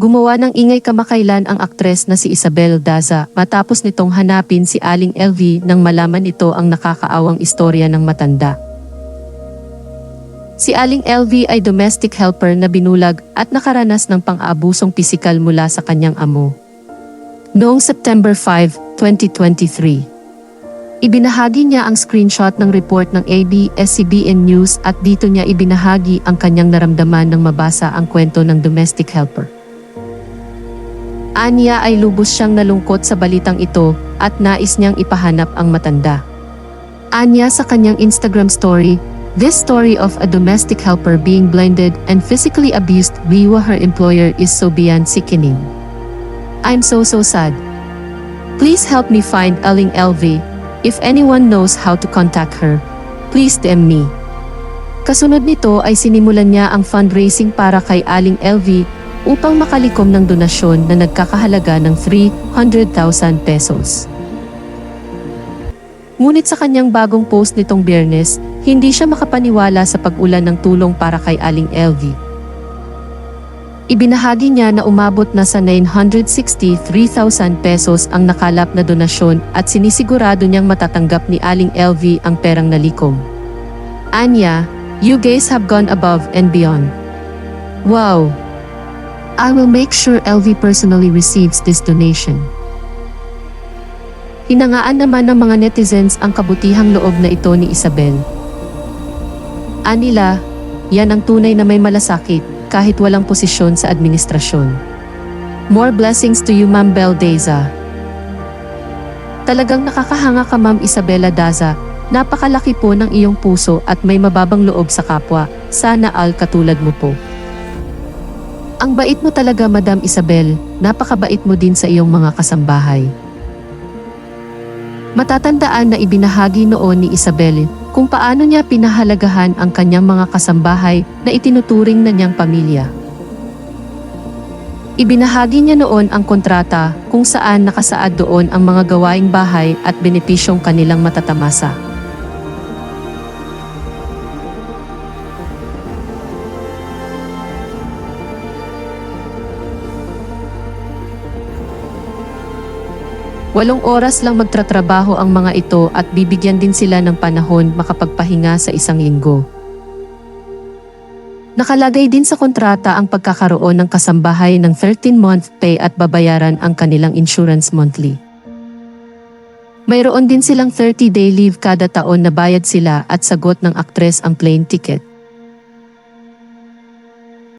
Gumawa ng ingay kamakailan ang aktres na si Isabel Daza matapos nitong hanapin si Aling LV nang malaman ito ang nakakaawang istorya ng matanda. Si Aling LV ay domestic helper na binulag at nakaranas ng pang-aabusong pisikal mula sa kanyang amo. Noong September 5, 2023, ibinahagi niya ang screenshot ng report ng ABS-CBN News at dito niya ibinahagi ang kanyang naramdaman nang mabasa ang kwento ng domestic helper. Anya ay lubos siyang nalungkot sa balitang ito at nais niyang ipahanap ang matanda. Anya sa kanyang Instagram story, This story of a domestic helper being blinded and physically abused via her employer is so beyond sickening. I'm so so sad. Please help me find Aling LV. If anyone knows how to contact her, please DM me. Kasunod nito ay sinimulan niya ang fundraising para kay Aling LV upang makalikom ng donasyon na nagkakahalaga ng 300,000 pesos. Ngunit sa kanyang bagong post nitong biyernes, hindi siya makapaniwala sa pag-ulan ng tulong para kay Aling LV. Ibinahagi niya na umabot na sa 963,000 pesos ang nakalap na donasyon at sinisigurado niyang matatanggap ni Aling LV ang perang nalikom. Anya, you guys have gone above and beyond. Wow! I will make sure LV personally receives this donation. Hinangaan naman ng mga netizens ang kabutihang loob na ito ni Isabel. Anila, yan ang tunay na may malasakit kahit walang posisyon sa administrasyon. More blessings to you Ma'am Beldeza. Talagang nakakahanga ka Ma'am Isabella Daza, napakalaki po ng iyong puso at may mababang loob sa kapwa, sana all katulad mo po. Ang bait mo talaga Madam Isabel, napakabait mo din sa iyong mga kasambahay. Matatandaan na ibinahagi noon ni Isabel kung paano niya pinahalagahan ang kanyang mga kasambahay na itinuturing na niyang pamilya. Ibinahagi niya noon ang kontrata kung saan nakasaad doon ang mga gawaing bahay at benepisyong kanilang matatamasa. Walong oras lang magtratrabaho ang mga ito at bibigyan din sila ng panahon makapagpahinga sa isang linggo. Nakalagay din sa kontrata ang pagkakaroon ng kasambahay ng 13-month pay at babayaran ang kanilang insurance monthly. Mayroon din silang 30-day leave kada taon na bayad sila at sagot ng aktres ang plane ticket.